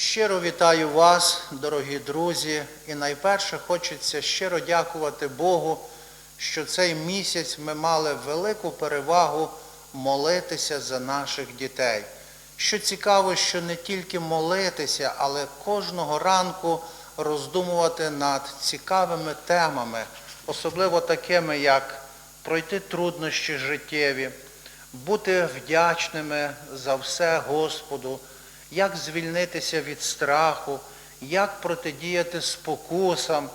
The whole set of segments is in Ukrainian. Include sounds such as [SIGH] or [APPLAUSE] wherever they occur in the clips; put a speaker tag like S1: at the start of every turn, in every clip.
S1: Щиро вітаю вас, дорогі друзі, і найперше хочеться щиро дякувати Богу, що цей місяць ми мали велику перевагу молитися за наших дітей. Що цікаво, що не тільки молитися, але кожного ранку роздумувати над цікавими темами, особливо такими, як пройти труднощі життєві, бути вдячними за все Господу, як звільнитися від страху, як протидіяти спокусам,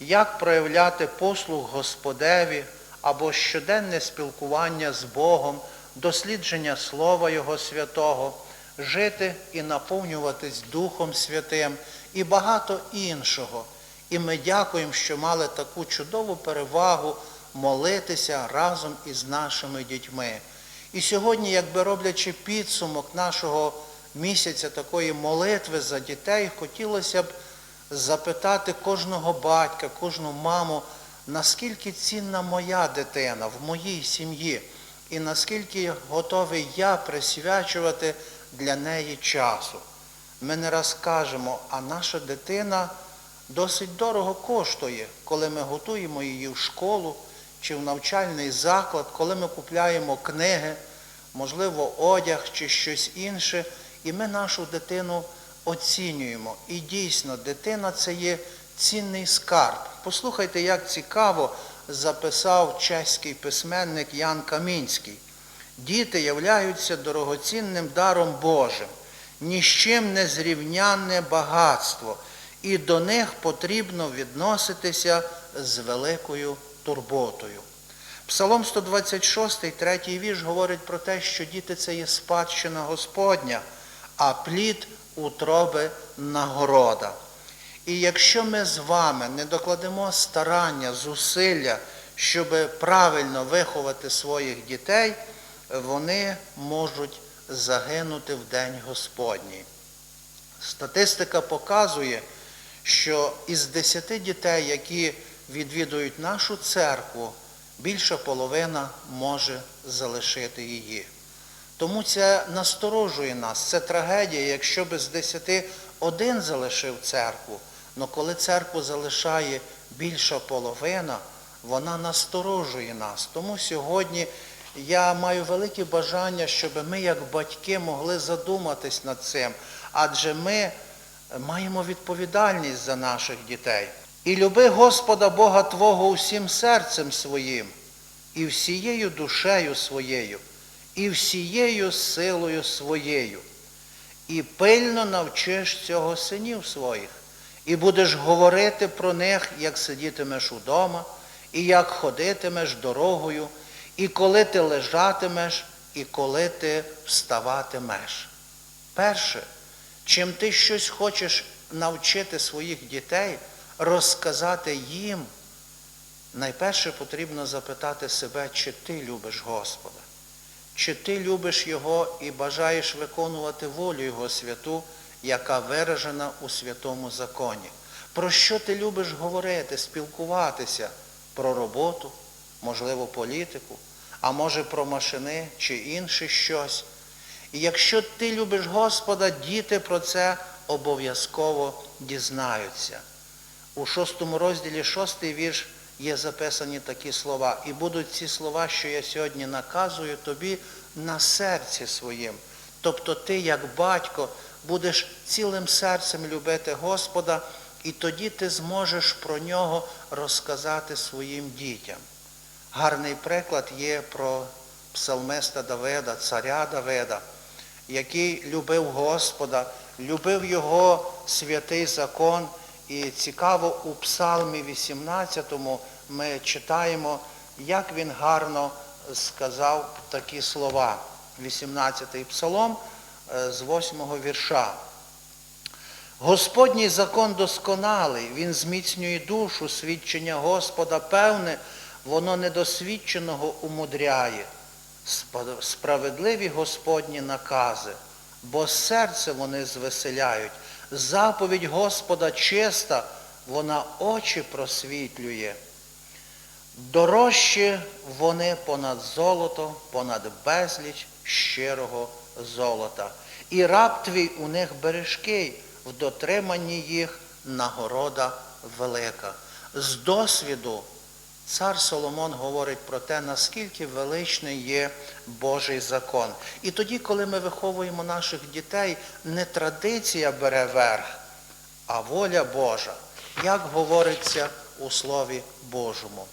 S1: як проявляти послуг Господеві або щоденне спілкування з Богом, дослідження Слова Його Святого, жити і наповнюватись Духом Святим і багато іншого. І ми дякуємо, що мали таку чудову перевагу молитися разом із нашими дітьми. І сьогодні, якби роблячи підсумок нашого місяця такої молитви за дітей, хотілося б запитати кожного батька, кожну маму, наскільки цінна моя дитина в моїй сім'ї, і наскільки готовий я присвячувати для неї часу. Ми не раз кажемо, а наша дитина досить дорого коштує, коли ми готуємо її в школу чи в навчальний заклад, коли ми купляємо книги, можливо, одяг чи щось інше, і ми нашу дитину оцінюємо. І дійсно, дитина це є цінний скарб. Послухайте, як цікаво записав чеський письменник Ян Камінський. Діти являються дорогоцінним даром Божим, ні з чим не зрівнянне багатство, і до них потрібно відноситися з великою турботою. Псалом 126, третій вірш говорить про те, що діти це є спадщина Господня, а плід утроби нагорода. І якщо ми з вами не докладемо старання, зусилля, щоб правильно виховати своїх дітей, вони можуть загинути в День Господній. Статистика показує, що із десяти дітей, які відвідують нашу церкву, більша половина може залишити її. Тому це насторожує нас, це трагедія, якщо би з десяти один залишив церкву, але коли церкву залишає більша половина, вона насторожує нас. Тому сьогодні я маю велике бажання, щоб ми, як батьки, могли задуматись над цим, адже ми маємо відповідальність за наших дітей. І люби Господа Бога Твого усім серцем своїм, і всією душею своєю, і всією силою своєю. І пильно навчиш цього синів своїх, і будеш говорити про них, як сидітимеш удома, і як ходитимеш дорогою, і коли ти лежатимеш, і коли ти вставатимеш. Перше, чим ти щось хочеш навчити своїх дітей, розказати їм, найперше потрібно запитати себе, чи ти любиш Господа, чи ти любиш Його і бажаєш виконувати волю Його святу, яка виражена у святому законі. Про що ти любиш говорити, спілкуватися? Про роботу, можливо, політику, а може про машини чи інше щось. І якщо ти любиш Господа, діти про це обов'язково дізнаються. У шостому розділі шостий вірш є записані такі слова. І будуть ці слова, що я сьогодні наказую тобі на серці своїм. Тобто ти, як батько, будеш цілим серцем любити Господа, і тоді ти зможеш про нього розказати своїм дітям. Гарний приклад є про псалмиста Давида, царя Давида, який любив Господа, любив Його святий закон. І цікаво, у Псалмі 18 ми читаємо, як він гарно сказав такі слова. 18-й псалом е, з 8-го вірша. Господній закон досконалий, він зміцнює душу, свідчення Господа певне, воно недосвідченого умудряє. Справедливі Господні накази, бо серце вони звеселяють. Заповідь Господа чиста, вона очі просвітлює. Дорожчі вони понад золото, понад безліч щирого золота. І раб твій у них бережкий, в дотриманні їх нагорода велика. З досвіду цар Соломон говорить про те, наскільки величний є Божий закон. І тоді, коли ми виховуємо наших дітей, не традиція бере верх, а воля Божа, як говориться у Слові Божому.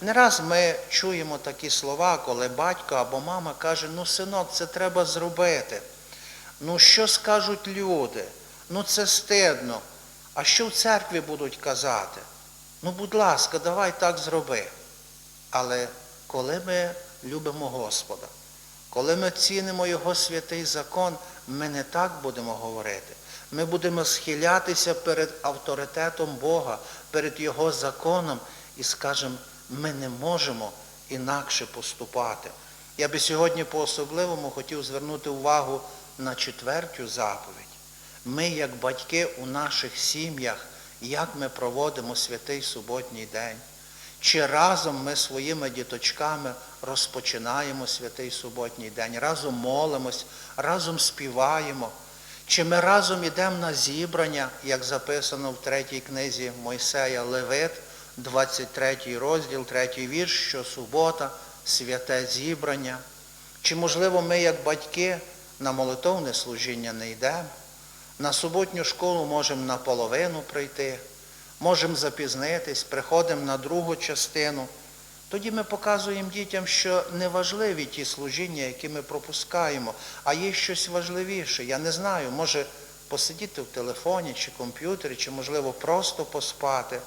S1: Не раз ми чуємо такі слова, коли батько або мама каже, ну синок, це треба зробити. Ну що скажуть люди? Ну це стидно. А що в церкві будуть казати? Ну, будь ласка, давай так зроби. Але коли ми любимо Господа, коли ми цінимо Його святий закон, ми не так будемо говорити. Ми будемо схилятися перед авторитетом Бога, перед Його законом і скажемо, ми не можемо інакше поступати. Я би сьогодні по-особливому хотів звернути увагу на четвертю заповідь. Ми, як батьки у наших сім'ях, як ми проводимо святий суботній день. Чи разом ми своїми діточками розпочинаємо святий суботній день, разом молимось, разом співаємо. Чи ми разом йдемо на зібрання, як записано в третій книзі Мойсея Левит, 23 розділ, 3 вірш, що субота, святе зібрання. Чи, можливо, ми, як батьки, на молитовне служіння не йдемо? На суботню школу можемо наполовину прийти, можемо запізнитись, приходимо на другу частину. Тоді ми показуємо дітям, що не важливі ті служіння, які ми пропускаємо, а є щось важливіше. Я не знаю, може посидіти в телефоні чи комп'ютері, чи, можливо, просто поспати.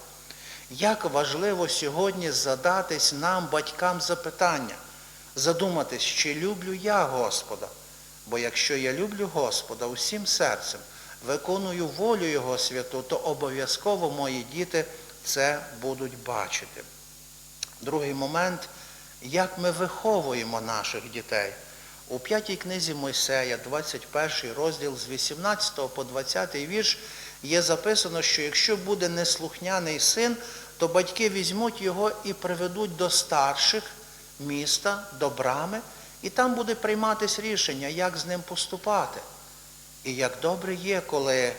S1: Як важливо сьогодні задатись нам, батькам, запитання, задуматись, чи люблю я Господа. Бо якщо я люблю Господа усім серцем, виконую волю Його святу, то обов'язково мої діти це будуть бачити. Другий момент, як ми виховуємо наших дітей. У п'ятій книзі Мойсея, 21 розділ з 18 по 20 вірш, є записано, що якщо буде неслухняний син, то батьки візьмуть його і приведуть до старших міста, до брами, і там буде прийматись рішення, як з ним поступати. І як добре є, коли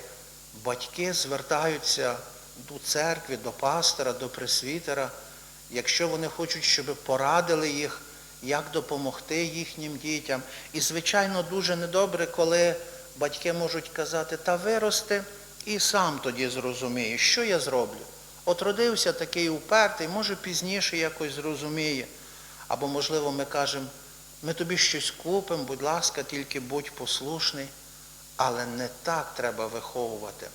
S1: батьки звертаються до церкви, до пастора, до пресвітера, якщо вони хочуть, щоб порадили їх, як допомогти їхнім дітям. І, звичайно, дуже недобре, коли батьки можуть казати, та вирости і сам тоді зрозуміє, що я зроблю. От родився такий упертий, може пізніше якось зрозуміє. Або, можливо, ми кажемо, ми тобі щось купимо, будь ласка, тільки будь послушний. Але не так треба виховувати.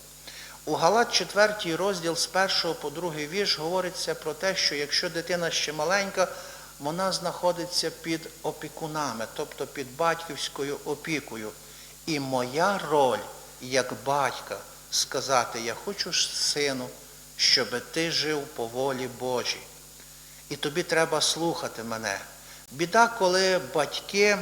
S1: У Галат 4 розділ з 1 по 2 вірш говориться про те, що якщо дитина ще маленька, вона знаходиться під опікунами, тобто під батьківською опікою. І моя роль як батька сказати, я хочу сину, щоб ти жив по волі Божій. І тобі треба слухати мене. Біда, коли батьки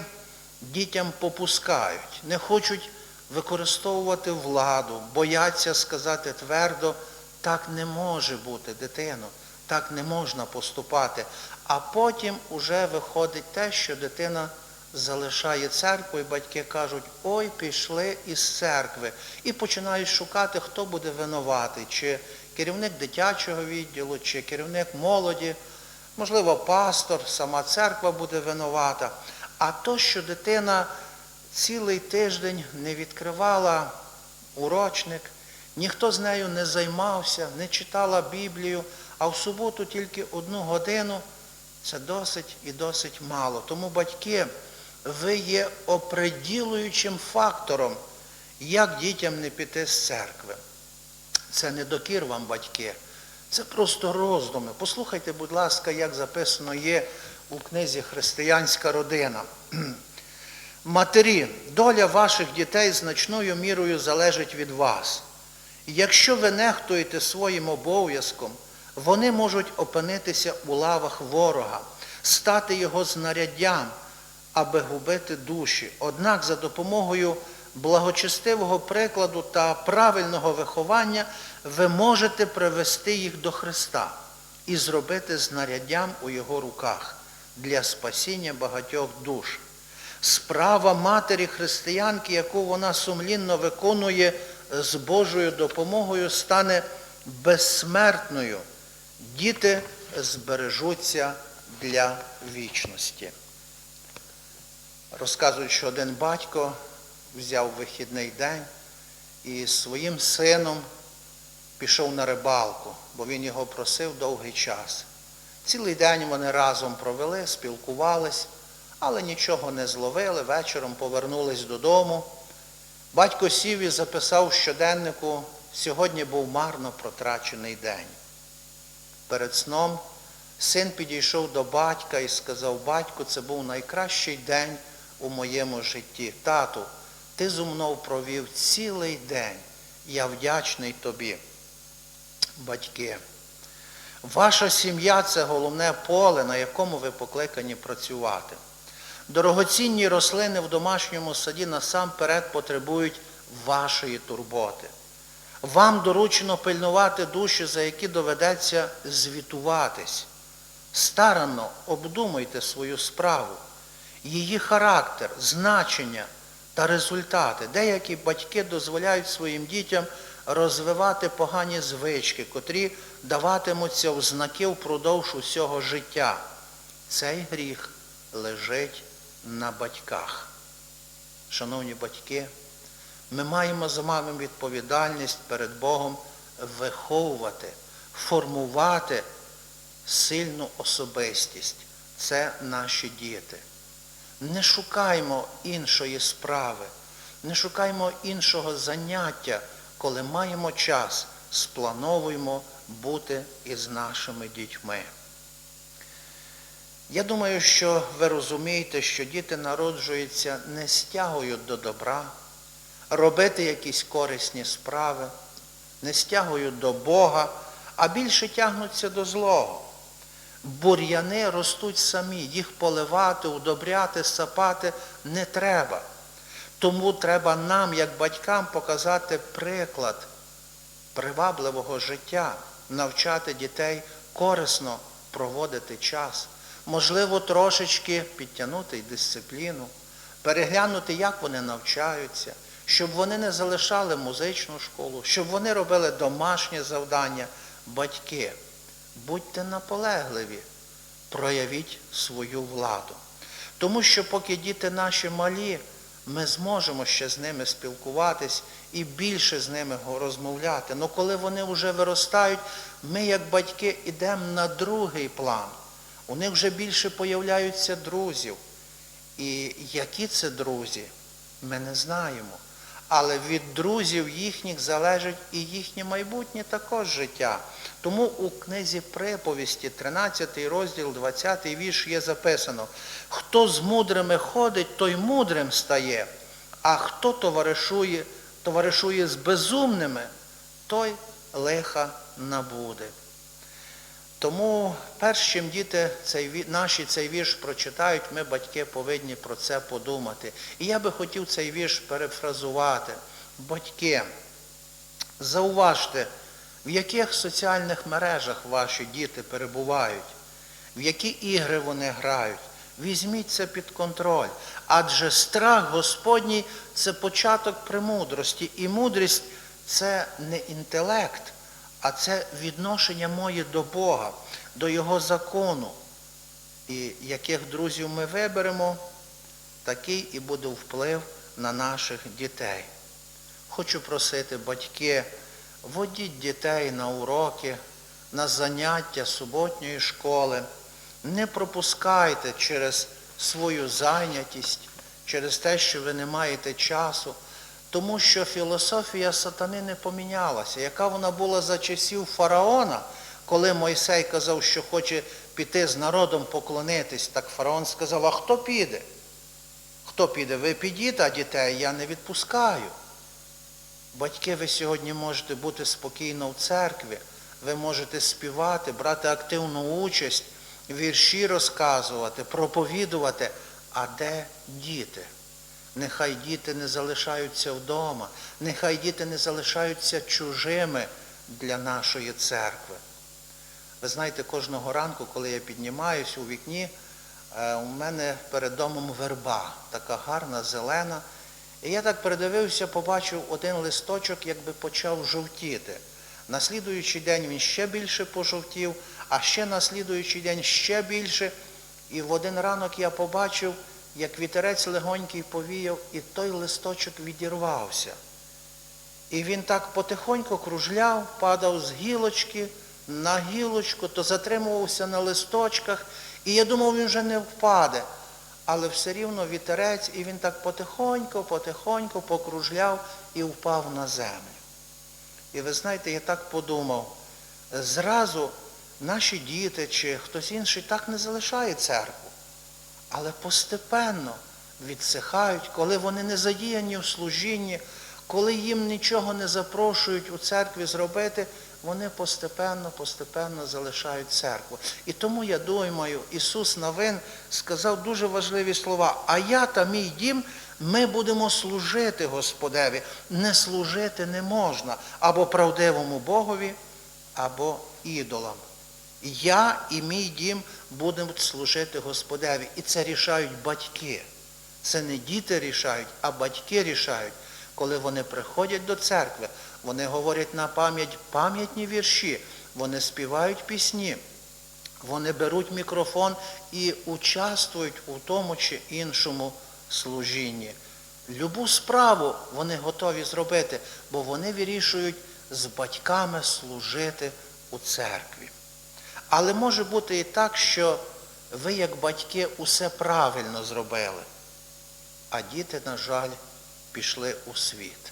S1: дітям попускають, не хочуть використовувати владу, бояться сказати твердо, так не може бути, дитино, так не можна поступати. А потім уже виходить те, що дитина залишає церкву, і батьки кажуть, ой, пішли із церкви. І починають шукати, хто буде винуватий, чи керівник дитячого відділу, чи керівник молоді, можливо, пастор, сама церква буде винувата. А то, що дитина цілий тиждень не відкривала урочник, ніхто з нею не займався, не читала Біблію, а в суботу тільки одну годину це досить і досить мало. Тому, батьки, ви є оприділуючим фактором, як дітям не піти з церкви. Це не докір вам, батьки, це просто роздуми. Послухайте, будь ласка, як записано є у книзі Християнська родина. [CLEARS THROAT] Матері, доля ваших дітей значною мірою залежить від вас. Якщо ви нехтуєте своїм обов'язком, вони можуть опинитися у лавах ворога, стати його знаряддям, аби губити душі. Однак за допомогою благочестивого прикладу та правильного виховання ви можете привести їх до Христа і зробити знаряддям у його руках для спасіння багатьох душ. Справа матері християнки, яку вона сумлінно виконує, з Божою допомогою стане безсмертною. Діти збережуться для вічності. Розказують, що один батько взяв вихідний день і своїм сином пішов на рибалку, бо він його просив довгий час. Цілий день вони разом провели, спілкувались, але нічого не зловили. Вечором повернулись додому. Батько сів і записав в щоденнику, сьогодні був марно протрачений день. Перед сном син підійшов до батька і сказав, батько, це був найкращий день у моєму житті. Тату, ти зо мною провів цілий день. Я вдячний тобі. Батьки, ваша сім'я це головне поле, на якому ви покликані працювати. Дорогоцінні рослини в домашньому саді насамперед потребують вашої турботи. Вам доручено пильнувати душі, за які доведеться звітуватись. Старанно обдумайте свою справу, її характер, значення та результати. Деякі батьки дозволяють своїм дітям розвивати погані звички, котрі даватимуться в знаки впродовж усього життя. Цей гріх лежить на батьках. Шановні батьки, ми маємо за вами відповідальність перед Богом виховувати, формувати сильну особистість. Це наші діти. Не шукаймо іншої справи, не шукаймо іншого заняття, коли маємо час, сплановуємо бути із нашими дітьми. Я думаю, що ви розумієте, що діти народжуються не з тягою до добра, робити якісь корисні справи, не з тягою до Бога, а більше тягнуться до злого. Бур'яни ростуть самі, їх поливати, удобряти, сапати не треба. Тому треба нам, як батькам, показати приклад привабливого життя, навчати дітей корисно проводити час. Можливо, трошечки підтягнути дисципліну, переглянути, як вони навчаються, щоб вони не залишали музичну школу, щоб вони робили домашнє завдання. Батьки, будьте наполегливі, проявіть свою владу. Тому що поки діти наші малі, ми зможемо ще з ними спілкуватись і більше з ними розмовляти. Але коли вони вже виростають, ми, як батьки, йдемо на другий план. У них вже більше появляються друзів. І які це друзі, ми не знаємо. Але від друзів їхніх залежить і їхнє майбутнє також життя. Тому у книзі приповісті, 13 розділ, 20 вірш є записано, хто з мудрими ходить, той мудрим стає, а хто товаришує, товаришує з безумними, той лиха набуде. Тому перш чим діти цей, наші цей вірш прочитають, ми, батьки, повинні про це подумати. І я би хотів цей вірш перефразувати. Батьки, зауважте, в яких соціальних мережах ваші діти перебувають, в які ігри вони грають. Візьміть це під контроль. Адже страх Господній це початок премудрості. І мудрість це не інтелект, а це відношення моє до Бога, до Його закону. І яких друзів ми виберемо, такий і буде вплив на наших дітей. Хочу просити батьки, водіть дітей на уроки, на заняття суботньої школи. Не пропускайте через свою зайнятість, через те, що ви не маєте часу, тому що філософія сатани не помінялася. Яка вона була за часів фараона, коли Мойсей казав, що хоче піти з народом поклонитись, так фараон сказав, а хто піде? Хто піде? Ви підіть, а дітей я не відпускаю. Батьки, ви сьогодні можете бути спокійно в церкві, ви можете співати, брати активну участь, вірші розказувати, проповідувати. А де діти? Нехай діти не залишаються вдома, нехай діти не залишаються чужими для нашої церкви. Ви знаєте, кожного ранку, коли я піднімаюсь у вікні, у мене перед домом верба, така гарна, зелена. І я так передивився, побачив один листочок, якби почав жовтіти. На слідуючий день він ще більше пожовтів, а ще на слідуючий день ще більше. І в один ранок я побачив, як вітерець легонький повіяв, і той листочок відірвався. І він так потихоньку кружляв, падав з гілочки на гілочку, то затримувався на листочках. І я думав, він вже не впаде. Але все рівно вітерець, і він так потихоньку, потихоньку покружляв і впав на землю. І ви знаєте, я так подумав, зразу наші діти чи хтось інший так не залишає церкву, але постепенно відсихають, коли вони не задіяні в служінні, коли їм нічого не запрошують у церкві зробити, вони постепенно, постепенно залишають церкву. І тому я думаю, Ісус Навин сказав дуже важливі слова. А я та мій дім, ми будемо служити Господеві. Не служити не можна або правдивому Богові, або ідолам. Я і мій дім будемо служити Господеві. І це рішають батьки. Це не діти рішають, а батьки рішають. Коли вони приходять до церкви, вони говорять на пам'ять пам'ятні вірші, вони співають пісні, вони беруть мікрофон і участвують у тому чи іншому служінні. Любу справу вони готові зробити, бо вони вирішують з батьками служити у церкві. Але може бути і так, що ви, як батьки, усе правильно зробили, а діти, на жаль, пішли у світ.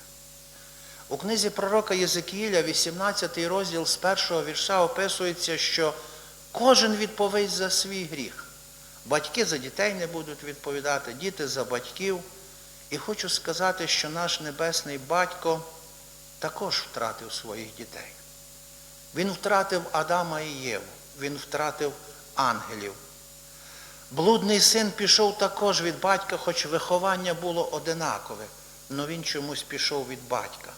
S1: У книзі пророка Єзекіїля, 18 розділ з першого вірша описується, що кожен відповість за свій гріх. Батьки за дітей не будуть відповідати, діти за батьків. І хочу сказати, що наш небесний батько також втратив своїх дітей. Він втратив Адама і Єву, він втратив ангелів. Блудний син пішов також від батька, хоч виховання було одинакове, але він чомусь пішов від батька.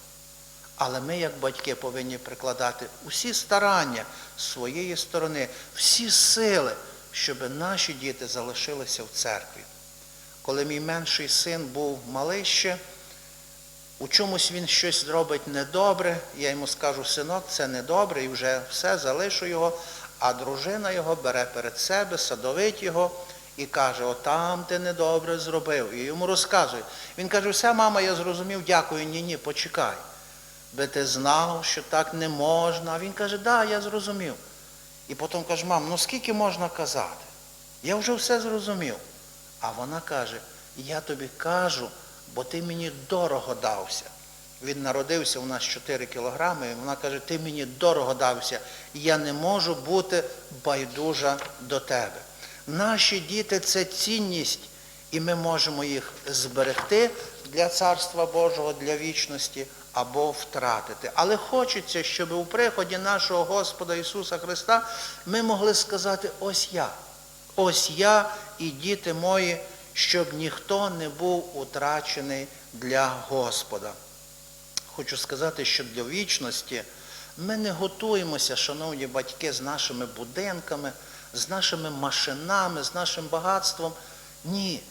S1: Але ми, як батьки, повинні прикладати усі старання з своєї сторони, всі сили, щоб наші діти залишилися в церкві. Коли мій менший син був малий у чомусь він щось зробить недобре, я йому скажу, синок, це недобре, і вже все, залишу його, а дружина його бере перед себе, садовить його і каже, отам ти недобре зробив. І йому розказує. Він каже, все, мама, я зрозумів, дякую, ні-ні, почекай. Би ти знав, що так не можна. А він каже, да, я зрозумів. І потім каже, мам, ну скільки можна казати? Я вже все зрозумів. А вона каже, я тобі кажу, бо ти мені дорого дався. Він народився у нас 4 кілограми, і вона каже, ти мені дорого дався, я не можу бути байдужа до тебе. Наші діти це цінність, і ми можемо їх зберегти для Царства Божого, для вічності або втратити. Але хочеться, щоб у приході нашого Господа Ісуса Христа ми могли сказати, ось я, ось я і діти мої, щоб ніхто не був утрачений для Господа. Хочу сказати, що для вічності ми не готуємося, шановні батьки, з нашими будинками, з нашими машинами, з нашим багатством. Ні.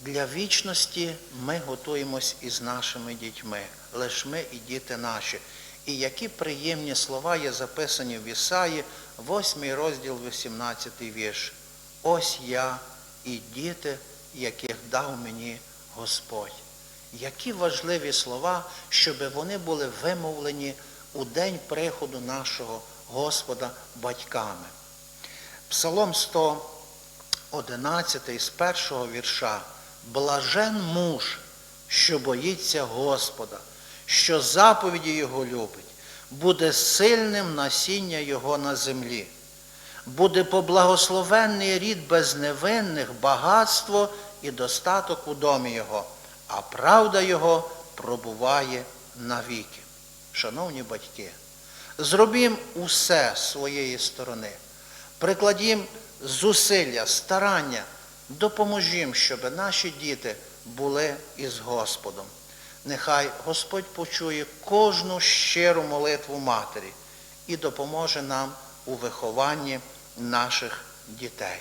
S1: Для вічності ми готуємось із нашими дітьми, лише ми і діти наші. І які приємні слова є записані в Ісаї, 8 розділ, 18 вірш. Ось я і діти, яких дав мені Господь. Які важливі слова, щоб вони були вимовлені у день приходу нашого Господа батьками. Псалом 111 з першого вірша. Блажен муж, що боїться Господа, що заповіді Його любить, буде сильним насіння Його на землі. Буде поблагословенний рід безневинних, багатство і достаток у домі Його, а правда Його пробуває навіки. Шановні батьки, зробім усе з своєї сторони, прикладім зусилля, старання, допоможім, щоб наші діти були із Господом. Нехай Господь почує кожну щиру молитву матері і допоможе нам у вихованні наших дітей.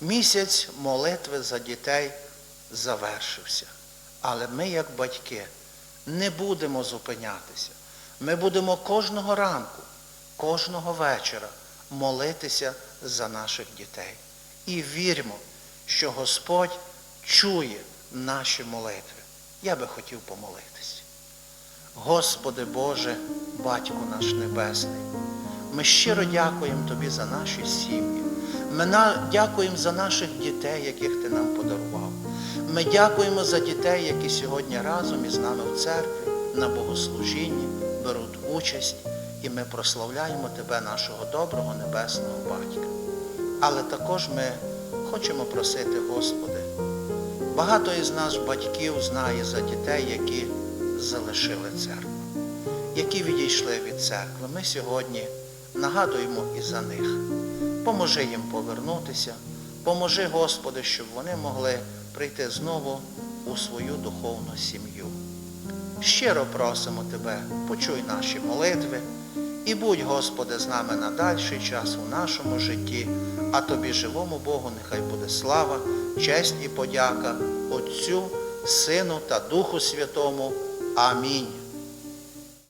S1: Місяць молитви за дітей завершився. Але ми, як батьки, не будемо зупинятися. Ми будемо кожного ранку, кожного вечора молитися за наших дітей. І віримо, що Господь чує наші молитви. Я би хотів помолитися. Господи Боже, Батько наш Небесний, ми щиро дякуємо Тобі за наші сім'ї. Ми дякуємо за наших дітей, яких Ти нам подарував. Ми дякуємо за дітей, які сьогодні разом із нами в церкві на богослужінні беруть участь, і ми прославляємо Тебе, нашого доброго небесного батька. Але також ми хочемо просити, Господи, багато із нас батьків знає за дітей, які залишили церкву, які відійшли від церкви. Ми сьогодні нагадуємо і за них. Поможи їм повернутися, поможи, Господи, щоб вони могли прийти знову у свою духовну сім'ю. Щиро просимо Тебе, почуй наші молитви і будь, Господи, з нами на дальший час у нашому житті, а Тобі, живому Богу, нехай буде слава, честь і подяка Отцю, Сину та Духу Святому. Амінь.